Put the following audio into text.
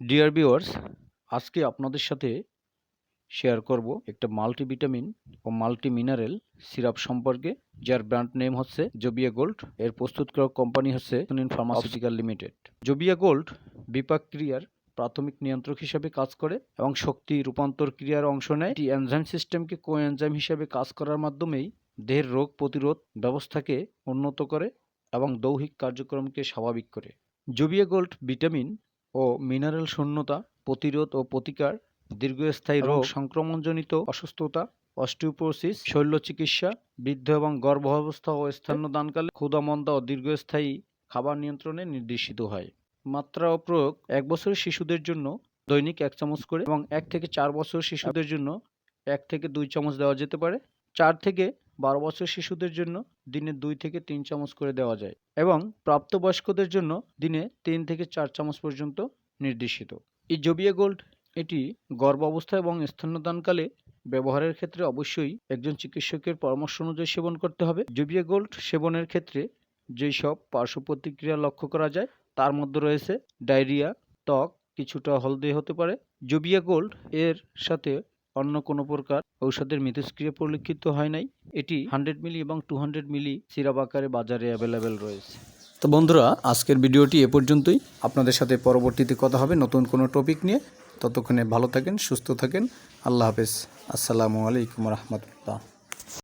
Dear viewers আজকে আপনাদের সাথে শেয়ার করব একটা মাল্টিভিটামিন ও মাল্টি মিনারেল সিরাপ সম্পর্কে, যার ব্র্যান্ড নেম হচ্ছে জোবিয়া গোল্ড এর প্রস্তুতকারক কোম্পানি হচ্ছে সুনিন ফার্মাসিউটিক্যাল লিমিটেড জোবিয়া গোল্ড বিপাক ক্রিয়ার প্রাথমিক নিয়ন্ত্রক হিসেবে কাজ করে এবং শক্তি রূপান্তর ক্রিয়ার অংশ নেয়। এটি এনজাইম সিস্টেমকে কোএনজাইম হিসেবে কাজ করার মাধ্যমেই দেহের রোগ প্রতিরোধ ব্যবস্থাকে উন্নত করে এবং দৈহিক কার্যক্রমকে স্বাভাবিক করে। জোবিয়া গোল্ড ভিটামিন ও মিনারেল শূন্যতা প্রতিরোধ ও প্রতিকার দীর্ঘস্থায়ী রোগ সংক্রমণজনিত অসুস্থতা অস্টিওপোরোসিস শল্য চিকিৎসা বৃদ্ধ এবং গর্ভাবস্থা ও স্তন্যদানকালে ক্ষুধামন্দা ও দীর্ঘস্থায়ী খাবার নিয়ন্ত্রণে নির্দেশিত হয়। মাত্রা ও প্রয়োগ এক বছরের শিশুদের জন্য দৈনিক এক চামচ করে এবং এক থেকে চার বছর শিশুদের জন্য এক থেকে দুই চামচ দেওয়া যেতে পারে। চার থেকে বারো বছর শিশুদের জন্য দিনে দুই থেকে তিন চামচ করে দেওয়া যায় এবং প্রাপ্তবয়স্কদের জন্য দিনে তিন থেকে চার চামচ পর্যন্ত নির্দেশিত। এই জবিয়া গোল্ড এটি গর্ভাবস্থা এবং স্তন্যদানকালে ব্যবহারের ক্ষেত্রে অবশ্যই একজন চিকিৎসকের পরামর্শ অনুযায়ী সেবন করতে হবে। জবিয়া গোল্ড সেবনের ক্ষেত্রে যেই সব পার্শ্ব প্রতিক্রিয়া লক্ষ্য করা যায়, তার মধ্যে রয়েছে ডায়রিয়া, ত্বক কিছুটা হলদে হতে পারে। জবিয়া গোল্ড এর সাথে অন্য কোনো প্রকার ঔষধের মিথস্ক্রিয়া পরিলক্ষিত হয় নাই। এটি হান্ড্রেড মিলি এবং টু হান্ড্রেড মিলি সিরাপ আকারে বাজারে অ্যাভেলেবেল রয়েছে। তো বন্ধুরা আজকের ভিডিওটি এ পর্যন্তই। আপনাদের সাথে পরবর্তীতে কথা হবে নতুন কোনো টপিক নিয়ে। ততক্ষণে ভালো থাকেন সুস্থ থাকেন। আল্লাহ হাফেজ। আসসালামু আলাইকুম রহমতুল্লাহ।